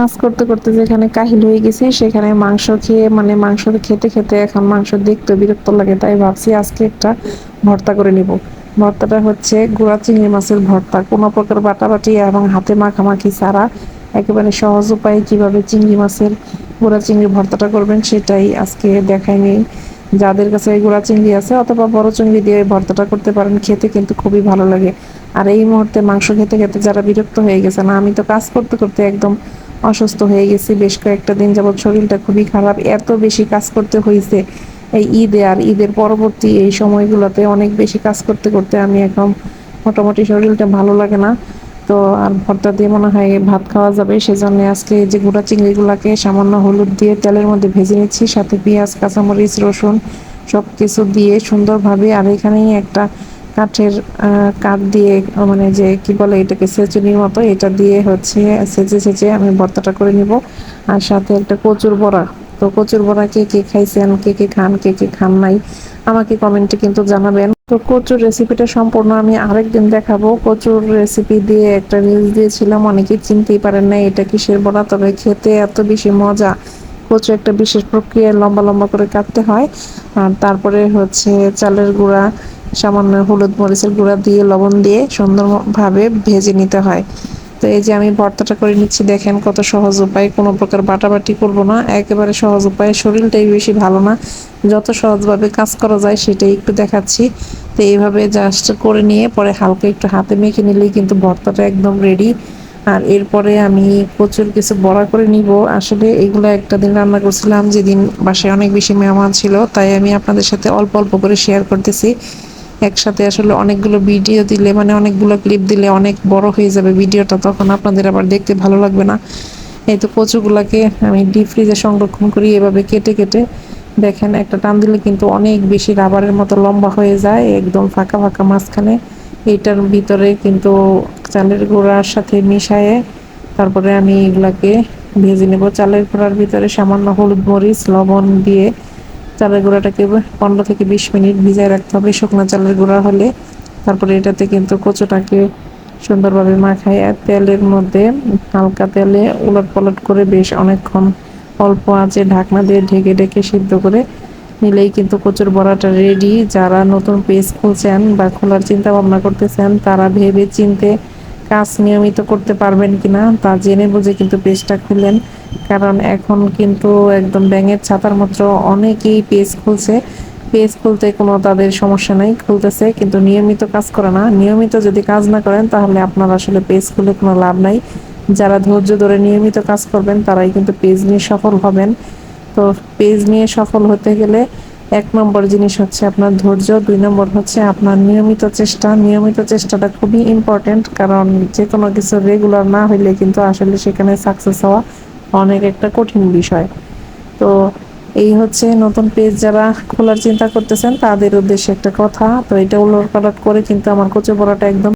কাজ করতে করতে যেখানে কাহিল হয়ে গেছি, সেখানে মাংস খেয়ে মানে মাংস খেতে খেতে এখন মাংস দেখতে বিরক্ত লাগে, তাই ভাবছি আজকে একটা ভর্তা করে নিব। ভর্তাটা হচ্ছে গুঁড়া চিংড়ি মাছের ভর্তা। কোনো প্রকার বাটাবাটি এবং হাতে মাখামাখি ছাড়া একেবারে সহজ উপায়ে কীভাবে চিংড়ি মাছের গুঁড়া চিংড়ি ভর্তাটা করবেন সেটাই আজকে দেখাই নেই। যাদের কাছে গুঁড়া চিংড়ি আছে অথবা বড় চিংড়ি দিয়ে ভর্তাটা করতে পারেন, খেতে কিন্তু খুবই ভালো লাগে। আর এই মুহূর্তে মাংস খেতে খেতে যারা বিরক্ত হয়ে গেছে না আমি তো কাজ করতে করতে একদম অসুস্থ হয়ে গেছি, বেশ কয়েকটা দিন যাবৎ শরীরটা খুবই খারাপ। এত বেশি কাজ করতে হয়েছে এই ঈদে, আর ঈদের পরবর্তী এই সময়গুলোতে অনেক বেশি কাজ করতে করতে আমি এখন মোটামুটি শরীরটা ভালো লাগে না। তো আর ভর্তা দিয়ে মনে হয় ভাত খাওয়া যাবে, সেজন্য আজকে যে গুঁড়া চিংড়িগুলোকে সামান্য হলুদ দিয়ে তেলের মধ্যে ভেজে নিচ্ছি, সাথে পেঁয়াজ, কাঁচামরিচ, রসুন সব কিছু দিয়ে সুন্দরভাবে, আর এখানেই একটা কাঠের কাঠ দিয়ে মানে যে কি বলে এটাকে সেচুনির মতো, এটা দিয়ে হচ্ছে সেচে সেচে আমি ভর্তাটা করে নিব। আর সাথে একটা কচুর বড়া। তো কচুর বড়া কে কে খাইছেন, কে কে খান, কে কে খান নাই, আমাকে কমেন্টে কিন্তু জানাবেন। তো কচুর রেসিপিটা সম্পূর্ণ আমি আরেকদিন দেখাবো। কচুর রেসিপি দিয়ে একটা রিলস দিয়েছিলাম, অনেকেই চিনতেই পারেন না এটা কিসের বড়া, তবে খেতে এত বেশি মজা। কচু একটা বিশেষ প্রক্রিয়ায় লম্বা লম্বা করে কাটতে হয়। আর তারপরে হচ্ছে চালের গুঁড়া, সামান্য হলুদ মরিচের গুঁড়া দিয়ে, লবণ দিয়ে সুন্দরভাবে ভেজে নিতে হয়। তো এই যে আমি ভর্তাটা করে নিচ্ছি, দেখেন কত সহজ উপায়। কোনো প্রকার বাটাবাটি করব না, একেবারে সহজ উপায়। শরীরটাই বেশি ভালো না। যত সহজভাবে কাজ করা যায় সেটাই একটু দেখাচ্ছি। তো এইভাবে জাস্ট করে নিয়ে পরে হালকা একটু হাতে মেখে নিলেই কিন্তু ভর্তাটা একদম রেডি আর এরপরে আমি প্রচুর কিছু বড়া করে নিব। আসলে এগুলো একটা দিন রান্না করছিলাম, যেদিন বাসায় অনেক বেশি মেহমান ছিল, তাই আমি আপনাদের সাথে অল্প অল্প করে শেয়ার করতেছি। একসাথে আসলে অনেকগুলো ভিডিও দিলে মানে অনেকগুলো ক্লিপ দিলে অনেক বড় হয়ে যাবে ভিডিওটা, তখন আপনাদের আবার দেখতে ভালো লাগবে না। এই তো কচুগুলাকে আমি ডিপ ফ্রিজে সংরক্ষণ করি, এভাবে কেটে কেটে। দেখেন, একটা টান দিলে কিন্তু অনেক বেশি রাবারের মতো লম্বা হয়ে যায়, একদম ফাঁকা ফাঁকা মাঝখানে। এইটার ভিতরে কিন্তু চালের গুঁড়ার সাথে মিশায়ে তারপরে আমি এগুলাকে ভেজে নেব। চালের গুঁড়ার ভিতরে সামান্য হলুদ মরিচ, লবণ দিয়ে চালের গুঁড়াটাকে পনেরো থেকে বিশ মিনিট ভিজায় রাখতে হবে। শুকনো চালের গুঁড়া হলে তারপরে এটাতে কিন্তু কচুটাকে সুন্দরভাবে মাখায়। আর তেলের মধ্যে হালকা তেলে উলট পালট করে বেশ অনেকক্ষণ অল্প আঁচে ঢাকনা দিয়ে ঢেকে ঢেকে সিদ্ধ করে নিলেই কিন্তু কচুর বড়াটা রেডি যারা নতুন পেজ খুলছেন বা খোলার চিন্তা ভাবনা করতেছেন, তারা ভেবে চিনতে কাজ নিয়মিত করতে পারবেন কিনা তা জেনে বুঝে কিন্তু পেজটা খুললেন। কারণ এখন কিন্তু একদম ব্যাঙের ছাতার মতো অনেকেই পেজ খুলছে। পেজ খুলতে কোনো তাদের সমস্যা নেই, খুলতেছে কিন্তু নিয়মিত কাজ করে না। নিয়মিত যদি কাজ না করেন, তাহলে আপনার আসলে পেজ খুলে কোনো লাভ নাই। যারা ধৈর্য ধরে নিয়মিত কাজ করবেন, তারাই কিন্তু পেজ নিয়ে সফল হবেন। তো পেজ নিয়ে সফল হতে গেলে এক নম্বর জিনিস হচ্ছে আপনার ধৈর্য, দুই নম্বর হচ্ছে আপনার নিয়মিত চেষ্টা। নিয়মিত চেষ্টাটা খুবই ইম্পর্টেন্ট কারণ যে কোনো কিছু রেগুলার না হইলে কিন্তু আসলে সেখানে সাকসেস হওয়া অনেক একটা কঠিন বিষয়। তো এই হচ্ছে নতুন পেজ যারা খোলার চিন্তা করতেছেন, তাদের উদ্দেশ্যে একটা কথা। তো এটা উল্লট করে কিন্তু আমার কচু বড়াটা একদম